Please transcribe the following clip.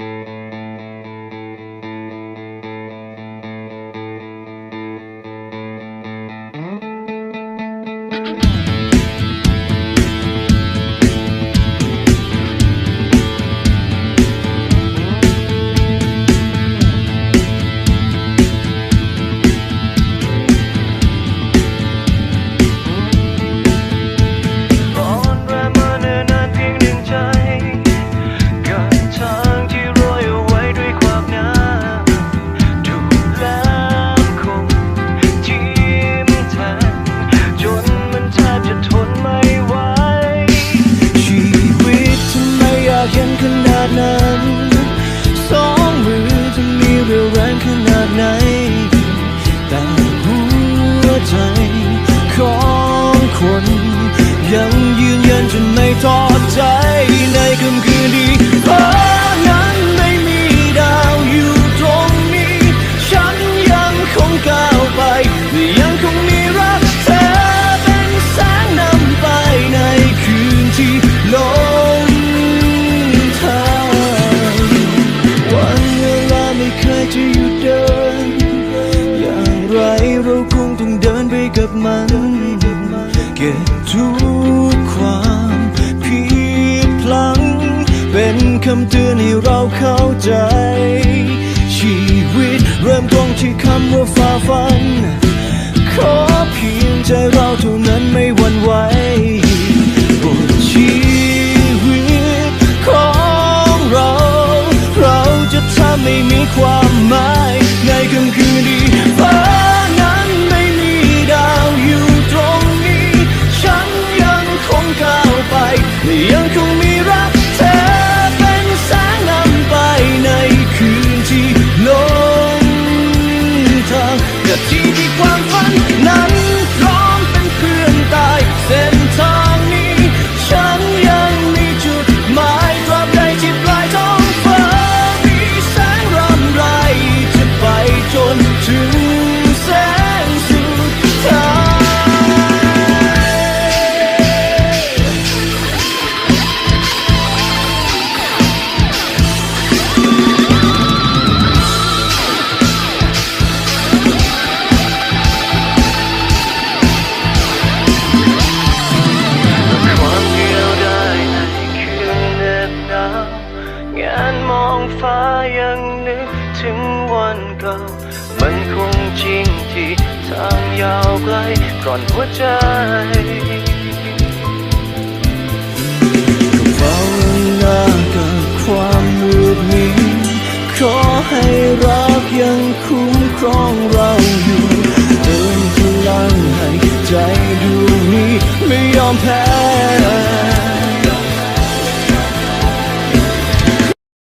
ร้ ดไหน แต่หัวใจของคน ยังยืนยันจนไม่ท้อ กับมัน เก็บทุกความผิดพลัง เป็นคำเตือนให้เราเข้าใจ ชีวิตเริ่มต้นที่คำว่าฝ่าฟัน ขอเพียงใจเราเท่านั้นไม่หวั่นไหวบนชีวิตของเรา เราจะทำให้มีความ ยังคงมีรักเธอเป็นแสงนำไปในคืนที่ลง ฟ้ายังนึกถึงวันเก่า มันคงจริงที่ทางยาวไกลก่อนหัวใจก็ภาวนากับความมืดมิดขอให้รักยังคุ้มครองเราอยู่เติมพลังให้ใจดวงนี้ไม่ยอมแพ้